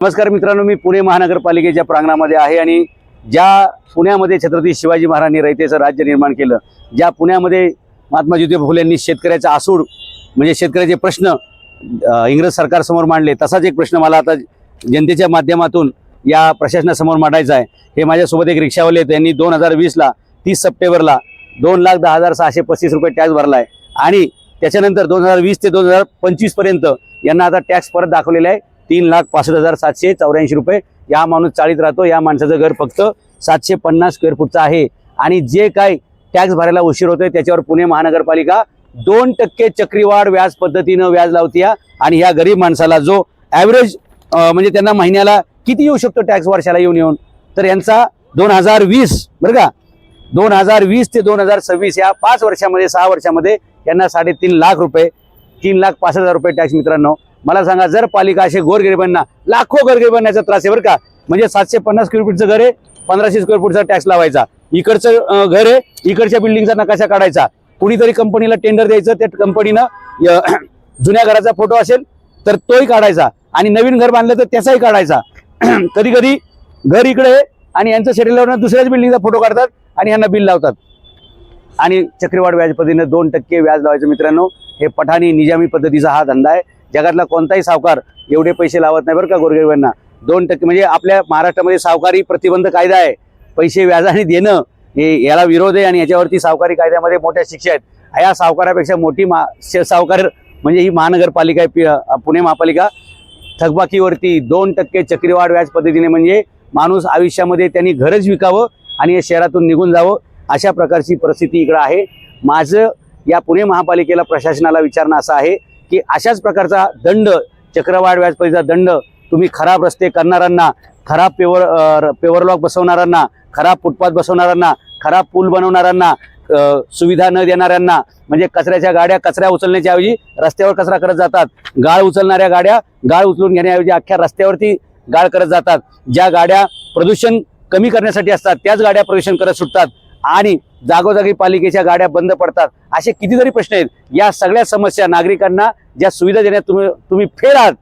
नमस्कार मित्रांनो मी पुणे महानगरपालिकेच्या प्रांगणामध्ये आहे आणि ज्या पुण्यामध्ये छत्रपती शिवाजी महाराजांनी रयतेचं राज्य निर्माण केलं ज्या पुण्यामध्ये महात्मा ज्योतिबा फुले यांनी शेतकऱ्याचा आसूड म्हणजे शेतकऱ्याचे प्रश्न इंग्रज सरकारसमोर मांडले तसाच एक प्रश्न मला आता जनतेच्या माध्यमातून या प्रशासनासमोर मांडायचा आहे. हे माझ्यासोबत एक रिक्षावाले आहेत यांनी दोन हजार वीसला तीस सप्टेंबरला दोन लाख दहा हजार सहाशे पस्तीस रुपये टॅक्स भरला आहे आणि त्याच्यानंतर दोन हजार वीस ते दोन हजार पंचवीसपर्यंत यांना आता टॅक्स परत दाखवलेला आहे. तीन लाख पासष्ट हजार सातशे चौऱ्याऐंशी रुपये. या माणूस चाळीत राहतो या माणसाचं घर फक्त सातशे पन्नास स्क्वेअर फूटचं आहे. आणि जे काय टॅक्स भरायला उशीर होतोय त्याच्यावर पुणे महानगरपालिका दोन टक्के चक्रीवाढ व्याज पद्धतीनं व्याज लावतीय. आणि ह्या गरीब माणसाला जो ॲव्हरेज म्हणजे त्यांना महिन्याला किती येऊ शकतो टॅक्स वर्षाला येऊन येऊन? तर यांचा दोन हजार वीस बरं का? दोन हजार वीस ते दोन हजार सव्वीस या पाच वर्षामध्ये सहा वर्षामध्ये यांना साडेतीन लाख रुपये तीन लाख पाच हजार रुपये टॅक्स मित्रांनो मला सांगा जर पालिका असे गोरगरिबांना लाखो गोरगरिबांना त्रास आहे बरं का म्हणजे सातशे पन्नास स्क्वेअर फूटचं घर आहे पंधराशे स्क्वेअर फूटचा टॅक्स लावायचा. इकडचं घर आहे इकडच्या बिल्डिंगचा नकाशा काढायचा. कुणीतरी कंपनीला टेंडर द्यायचं त्या कंपनीनं जुन्या घराचा फोटो असेल तर तोही काढायचा. आणि नवीन घर बांधलं तर त्याचाही काढायचा. कधी कधी घर इकडे आणि यांचं शेड्यूल दुसऱ्याच बिल्डिंगचा फोटो काढतात आणि यांना बिल लावतात. आणि चक्रीवाढ व्याज पद्धतीने दोन टक्के व्याज लावायचं मित्रांनो. हे पठाणी निजामी पद्धतीचा हा धंदा आहे. जगातला कोणताही सावकार एवढे पैसे लावत नाही बरं का गोरगरिबांना. दोन टक्के म्हणजे आपल्या महाराष्ट्रामध्ये सावकारी प्रतिबंध कायदा आहे. पैसे व्याजाने देणं हे याला विरोध आहे आणि याच्यावरती सावकारी कायद्यामध्ये मोठ्या शिक्षा आहेत. या सावकारापेक्षा मोठी मा श- सावकार म्हणजे ही महानगरपालिका आहे पि- पुणे महापालिका. थकबाकीवरती दोन टक्के चक्रीवाढ व्याज पद्धतीने म्हणजे माणूस आयुष्यामध्ये त्यांनी घरच विकावं आणि या शहरातून निघून जावं अशा प्रकारची परिस्थिती इकडं आहे. माझं या पुणे महापालिकेला प्रशासनाला विचारणं असं आहे. की अशाच प्रकारचा दंड चक्रवाढ व्याज दंड तुम्ही खराब रस्ते करणाऱ्यांना खराब पेवर अ, पेवर लॉक बसवणाऱ्यांना खराब फुटपाथ बसवणाऱ्यांना खराब पूल बनवणाऱ्यांना सुविधा न देणाऱ्यांना म्हणजे कचऱ्याच्या गाड्या कचऱ्या उचलण्याच्या ऐवजी रस्त्यावर कचरा करत जातात. गाळ उचलणाऱ्या गाड्या गाळ उचलून घेण्याऐवजी अख्ख्या रस्त्यावरती गाळ करत जातात. ज्या गाड्या प्रदूषण कमी करण्यासाठी असतात त्याच गाड्या प्रदूषण करत सुटतात. आणि जागोजागी पालिकेच्या गाड्या बंद पडतात. असे कितीतरी प्रश्न आहेत. या सगळ्या समस्या नागरिकांना ज्या सुविधा देण्यात तुम्ही तुम्ही फेर आहात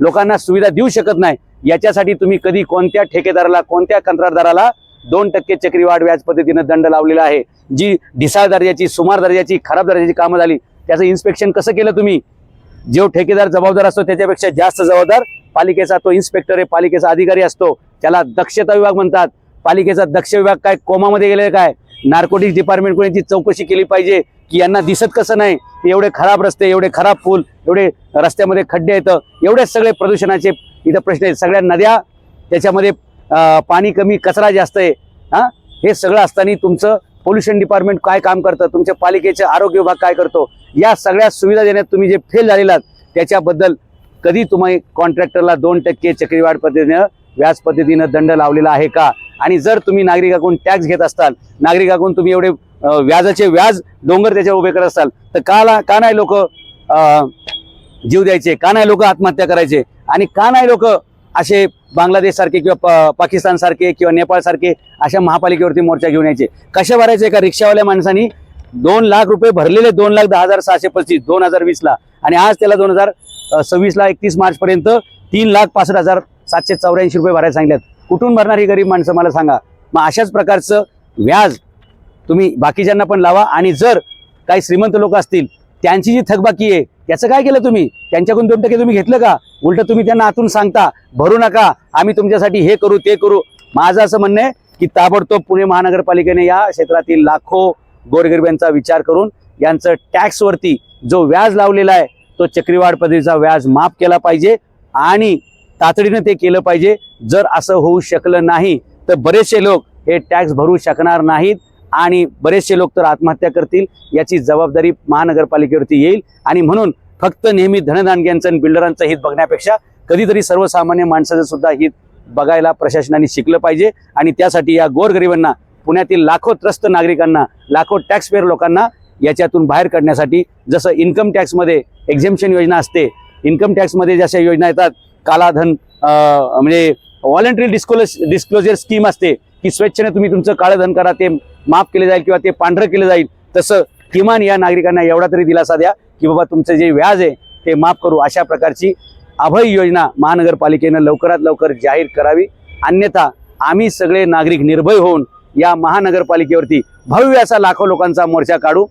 लोकांना सुविधा देऊ शकत नाही याच्यासाठी तुम्ही कधी कोणत्या ठेकेदाराला कोणत्या कंत्राटदाराला दोन टक्के चक्रीवाढ व्याज पद्धतीनं दंड लावलेला आहे जी ढिसाळ दर्जाची सुमार दर्जाची खराब दर्जाची कामं झाली त्याचं इन्स्पेक्शन कसं केलं तुम्ही? जो ठेकेदार जबाबदार असतो त्याच्यापेक्षा जास्त जबाबदार पालिकेचा तो इन्स्पेक्टर आहे पालिकेचा अधिकारी असतो त्याला दक्षता विभाग म्हणतात. पालिकेचा दक्ष विभाग काय कोमामध्ये गेले काय? नार्कोटिक्स डिपार्टमेंटकडून ती चौकशी केली पाहिजे? की यांना दिसत कसं नाही? की एवढे खराब रस्ते एवढे खराब पूल एवढे रस्त्यामध्ये खड्डे येतं एवढे सगळे प्रदूषणाचे इथं प्रश्न आहेत. सगळ्या नद्या त्याच्यामध्ये पाणी कमी कचरा जास्त आहे. हा? हे सगळं असताना तुमचं पोल्युशन डिपार्टमेंट काय काम करतं? तुमच्या पालिकेचे आरोग्य विभाग काय करतो? या सगळ्या सुविधा देण्यात तुम्ही जे फेल झालेला आहात, त्याच्याबद्दल कधी तुम्ही कॉन्ट्रॅक्टरला दोन टक्के चक्रीवाढ पद्धतीनं व्याज पद्धतीनं दंड लावलेला आहे का? आणि जर तुम्ही नागरिकाकडून टॅक्स घेत असताल नागरिकाकडून तुम्ही एवढे व्याजाचे व्याज डोंगर त्याच्यावर उभे करत असाल तर काला का नाही लोक जीव द्यायचे? का नाही लोक आत्महत्या करायचे? आणि का नाही लोक असे बांगलादेश सारखे किंवा पाकिस्तान सारखे किंवा नेपाळ सारखे अशा महापालिकेवरती मोर्चा घेऊन यायचे? कशा भरायचे? का रिक्षावाल्या माणसांनी दोन लाख रुपये भरलेले दोन लाख दहा हजार सहाशे पस्तीस दोन हजार वीसला. आणि आज त्याला दोन हजार सव्वीसला एकतीस मार्च पर्यंत तीन लाख पासष्ट हजार सातशे चौऱ्याऐंशी रुपये भरायला सांगितलेत. कुठून भरणार ही गरीब माणसं मला सांगा. मग अशाच प्रकारचं व्याज तुम्ही बाकीच्यांना पण लावा आणि जर काही श्रीमंत लोक असतील त्यांची जी थकबाकी आहे त्याचं काय केलं तुम्ही? त्यांच्याकडून दोन टक्के तुम्ही घेतलं का? उलट तुम्ही त्यांना आतून सांगता भरू नका आम्ही तुमच्यासाठी हे करू ते करू. माझं असं म्हणणं आहे की ताबडतोब पुणे महानगरपालिकेने या क्षेत्रातील लाखो गोरगरिबांचा विचार करून यांचं टॅक्सवरती जो व्याज लावलेला आहे तो चक्रीवाढ पद्धतीचा व्याज माफ केला पाहिजे आणि तातडीनं ते केलं पाहिजे. जर असं होऊ शकलं नाही तर बरेचसे लोक हे टॅक्स भरू शकणार नाहीत आणि बरेचसे लोक तर आत्महत्या करतील याची जबाबदारी महानगरपालिकेवरती येईल. आणि म्हणून फक्त नेहमी धनदानग्यांचं आणि बिल्डरांचं हित बघण्यापेक्षा कधीतरी सर्वसामान्य माणसाचं सुद्धा हित बघायला प्रशासनाने शिकलं पाहिजे. आणि त्यासाठी या गोरगरिबांना पुण्यातील लाखो त्रस्त नागरिकांना लाखो टॅक्सपेअर लोकांना याच्यातून बाहेर काढण्यासाठी जसं इन्कम टॅक्समध्ये एक्झेम्शन योजना असते. इन्कम टॅक्समध्ये जशा योजना येतात कालाधन म्हणजे व्हॉलंटरी डिस्क्लोज डिस्क्लोजर स्कीम असते की स्वेच्छेने तुम्ही तुमचं काळधन करा ते माफ केले जाईल किंवा ते पांढरं केलं जाईल तसं किमान या नागरिकांना एवढा तरी दिलासा द्या की बाबा तुमचं जे व्याज आहे ते माफ करू. अशा प्रकारची अभय योजना महानगरपालिकेनं लवकरात लवकर जाहीर करावी. अन्यथा आम्ही सगळे नागरिक निर्भय होऊन या महानगरपालिकेवरती भव्य असा लाखो लोकांचा मोर्चा काढू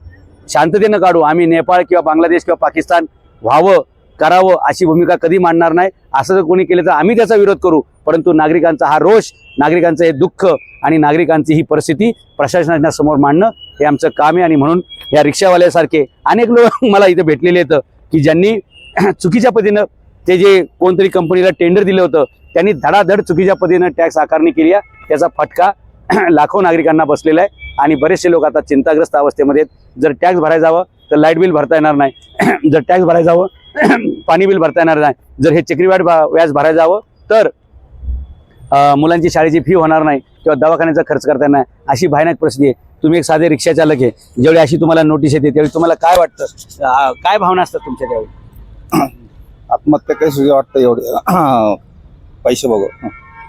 शांततेनं काढू. आम्ही नेपाळ किंवा बांगलादेश किंवा पाकिस्तान व्हावं करावं अशी भूमिका कधी मांडणार नाही? असं जर कोणी केलं तर आम्ही त्याचा विरोध करू. परंतु नागरिकांचा हा रोष नागरिकांचं हे दुःख आणि नागरिकांची ही परिस्थिती प्रशासनाच्या समोर मांडणं हे आमचं काम आहे. आणि म्हणून या रिक्षावाल्यासारखे अनेक लोक मला इथे भेटलेले आहेत की ज्यांनी चुकीच्या पद्धतीनं ते जे कोणतरी कंपनीला टेंडर दिलं होतं त्यांनी धडाधड चुकीच्या पद्धतीनं टॅक्स आकारणी केली आहे. त्याचा फटका लाखो नागरिकांना बसलेला आहे. आणि बरेचसे लोक आता चिंताग्रस्त अवस्थेमध्ये आहेत. जर टॅक्स भरायला जावं तर लाइट बिल भरता येणार नाही. जर टॅक्स भरायला जावं पाणी बिल भरता येणार नाही. जर हे चक्रीवाढ व्याज भरायला जावं तर मुलांची शाळेची फी होणार नाही किंवा दवाखान्याचा खर्च करता येणार नाही. अशी भयानक परिस्थिती आहे. तुम्ही एक साधे रिक्षा चालक आहे. ज्यावेळी अशी तुम्हाला नोटीस येते त्यावेळी तुम्हाला काय वाटतं? काय भावना असतात तुमच्या त्यावेळी आत्महत्या काही सुद्धा वाटतं एवढे? पैसे बघू.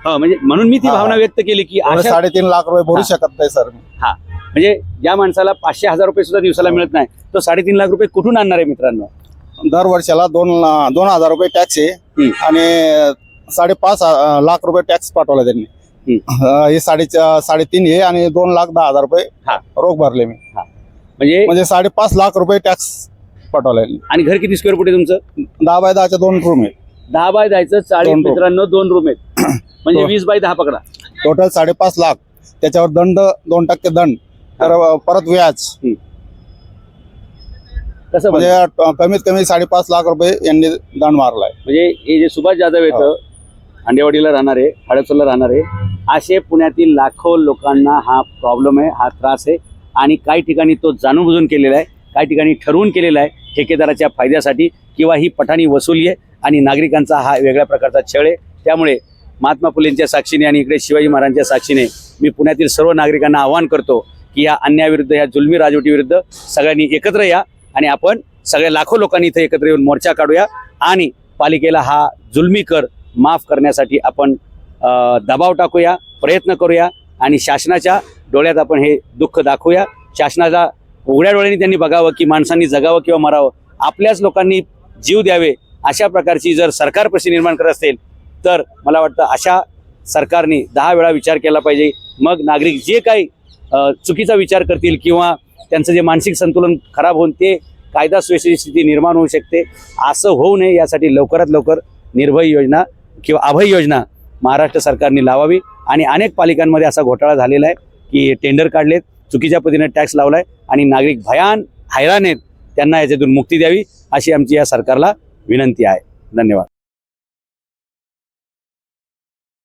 हो म्हणजे म्हणून मी ती हा. भावना व्यक्त केली की साडेतीन लाख रुपये भरू हा. शकत नाही सर म्हणजे ज्या माणसाला पाचशे हजार रुपये सुद्धा दिवसाला मिळत नाही तो साडेतीन लाख रुपये कुठून आणणार आहे मित्रांनो? दर वर्षाला दोन दोन हजार रुपये टॅक्स आहे. आणि साडेपाच लाख रुपये टॅक्स पाठवला त्यांनी. हे साडे साडेतीन हे आणि दोन लाख दहा हजार रुपये हा. रोख भरले मी. म्हणजे म्हणजे साडेपाच लाख रुपये टॅक्स पाठवला. आणि घर किती स्क्वेअर फूट आहे तुमचं? दहा बाय दहाच्या दोन रूम आहे दहा बाय दहाचं चाळीस. मित्रांनो दोन रूम आहेत. म्हणजे. वीस बाय दहा पकडा. टोटल साडेपाच लाख. त्याच्यावर दंड दोन टक्के दंड. तर परत व्याज. कसं म्हणजे अं, कमीत कमी साडेपाच लाख रुपये यांनी दंड मारलाय. म्हणजे हे जे सुभाष जाधव येतं अंडेवाडीला राहणारे हडपसरला राहणारे असे पुण्यातील लाखो लोकांना हा प्रॉब्लेम आहे हा त्रास आहे. आणि काही ठिकाणी तो जाणून बुजून केलेला आहे काही ठिकाणी ठरवून केलेला आहे ठेकेदाराच्या फायद्यासाठी किंवा ही पठाणी वसुली आहे आणि नागरिकांचा हा वेगळ्या प्रकारचा छळ आहे. त्यामुळे महात्मा फुलेंच्या साक्षीने आणि इकडे शिवाजी महाराजांच्या साक्षीने मी पुण्यातील सर्व नागरिकांना आवाहन करतो की या अन्यायाविरुद्ध या जुलमी राजवटीविरुद्ध सगळ्यांनी एकत्र या. आणि आपण सगळ्या लाखो लोकांनी इथे एकत्र येऊन मोर्चा काढूया. आणि पालिकेला हा जुलमी कर माफ करण्यासाठी आपण दबाव टाकूया प्रयत्न करूया आणि शासनाच्या डोळ्यात आपण हे दुःख दाखवूया. शासनाला उघड्या डोळ्यांनी त्यांनी बघावं की माणसांनी जगावं किंवा मरावं. आपल्याच लोकांनी जीव द्यावे अशा प्रकारची जर सरकार प्रश्न निर्माण करत असेल तर मला वाटतं अशा सरकारने दहा वेळा विचार केला पाहिजे. मग नागरिक जे काही चुकीचा विचार करतील किंवा त्यांचं जे मानसिक संतुलन खराब होऊन ते कायदा सुव्यवस्थेची स्थिती निर्माण होऊ शकते. असं होऊ नये यासाठी लवकरात लवकर निर्भय योजना किंवा अभय योजना महाराष्ट्र सरकारने लावावी आणि अनेक पालिकांमध्ये असा घोटाळा झालेला आहे की टेंडर काढलेत चुकीच्या पद्धतीने टॅक्स लावलाय आणि नागरिक भयान हैराण आहेत त्यांना याच्यातून मुक्ती द्यावी अशी आमची या सरकारला विनंती आहे. धन्यवाद.